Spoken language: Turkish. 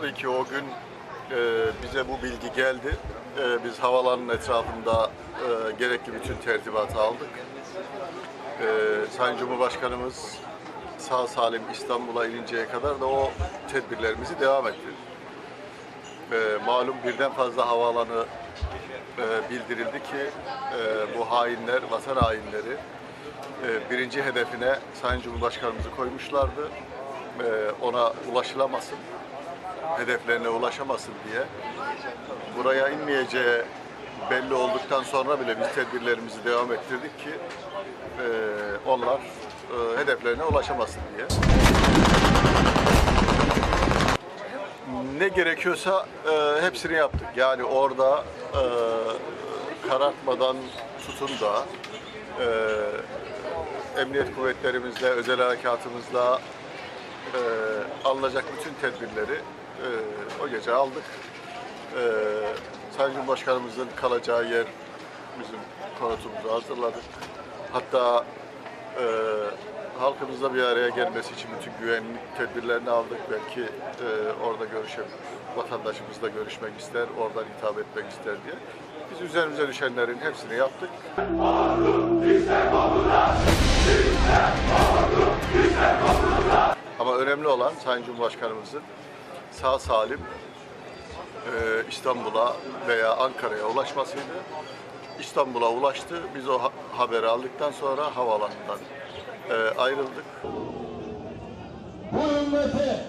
tabii ki o gün e, bize bu bilgi geldi. E, biz havalanın etrafında e, gerekli bütün tertibatı aldık. E, Sayın Cumhurbaşkanımız sağ salim İstanbul'a ininceye kadar da o tedbirlerimizi devam ettirdik. E, malum birden fazla havaalanı e, bildirildi ki e, bu hainler, vatan hainleri e, birinci hedefine Sayın Cumhurbaşkanımızı koymuşlardı. E, ona ulaşılamasın, hedeflerine ulaşamasın diye. Buraya inmeyeceği belli olduktan sonra bile biz tedbirlerimizi devam ettirdik ki e, onlar e, hedeflerine ulaşamasın diye. Ne gerekiyorsa e, hepsini yaptık. Yani orada e, karartmadan tutun da e, emniyet kuvvetlerimizle, özel harekatımızla e, alınacak bütün tedbirleri e, o gece aldık. E, Sayın Cumhurbaşkanımızın kalacağı yer bizim konutumuzu hazırladık. Hatta e, halkımızla bir araya gelmesi için bütün güvenlik tedbirlerini aldık. Belki e, orada görüşebilir, vatandaşımızla görüşmek ister, oradan hitap etmek ister diye. Biz üzerimize düşenlerin hepsini yaptık. Ama önemli olan Sayın Cumhurbaşkanımızın sağ salim e, İstanbul'a veya Ankara'ya ulaşmasıydı. İstanbul'a ulaştı. Biz o ha- haberi aldıktan sonra havaalanından e, ayrıldık. bu ümmete,